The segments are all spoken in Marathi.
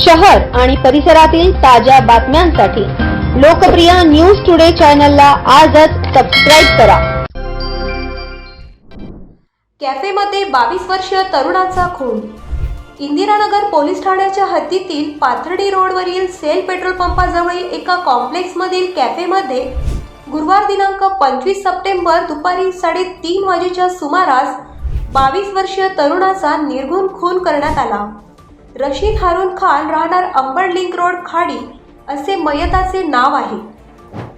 शहर आणि परिसरातील ताज्या बातम्यांसाठी लोकप्रिय न्यूज टुडे चॅनलला आजच सबस्क्राईब करा. कॅफेमध्ये बावीस वर्षीय तरुणाचा खून. इंदिरानगर पोलीस ठाण्याच्या हद्दीतील पाथर्डी रोडवरील सेल पेट्रोल पंपाजवळील एका कॉम्प्लेक्समधील कॅफेमध्ये गुरुवार दिनांक पंचवीस सप्टेंबर दुपारी साडेतीन वाजेच्या सुमारास बावीस वर्षीय तरुणाचा निर्घुण खून करण्यात आला. रशीद हारून खान राहणार अंबड लिंक रोड खाडी असे मयताचे नाव आहे.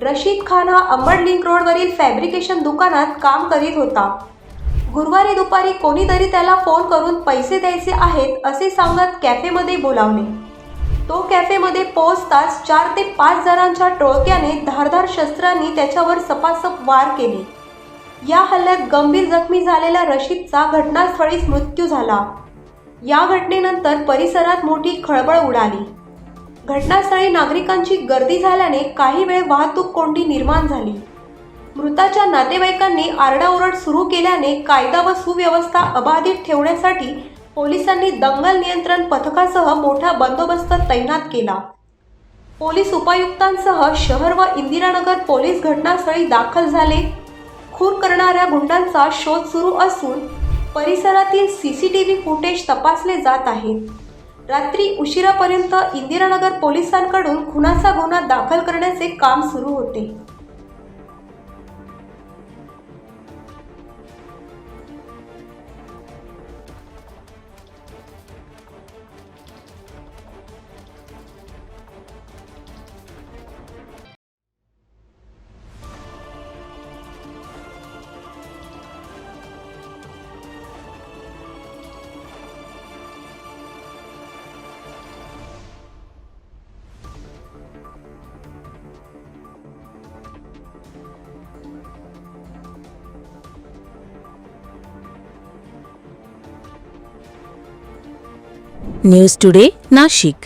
रशीद खान हा अंबड लिंक रोडवरील फॅब्रिकेशन दुकानात काम करीत होता. गुरुवारी दुपारी कोणीतरी त्याला फोन करून पैसे द्यायचे आहेत असे सांगत कॅफेमध्ये बोलावले. तो कॅफेमध्ये पोहोचताच चार ते पाच जणांच्या टोळक्याने धारधार शस्त्रांनी त्याच्यावर सपासप वार केले. या हल्ल्यात गंभीर जखमी झालेल्या रशीदचा घटनास्थळीच मृत्यू झाला. या घटनेनंतर परिसरात मोठी खळबळ उडाली. घटनास्थळी नागरिकांची गर्दी झाल्याने काही वेळ वाहतूक कोंडी निर्माण झाली. मृताच्या नातेवाईकांनी आरडाओरड सुरू केल्याने कायदा व सुव्यवस्था अबाधित ठेवण्यासाठी पोलिसांनी दंगल नियंत्रण पथकासह मोठा बंदोबस्त तैनात केला. पोलीस उपायुक्तांसह शहर व इंदिरानगर पोलीस घटनास्थळी दाखल झाले. खून करणाऱ्या गुंडांचा शोध सुरू असून परिसरातील C C T V footage तपासले जात आहेत. रात्री उशिरापर्यंत इंदिरानगर पोलिसांकडून खुनाचा गुन्हा दाखल करण्याचे काम सुरू होते. News today Nashik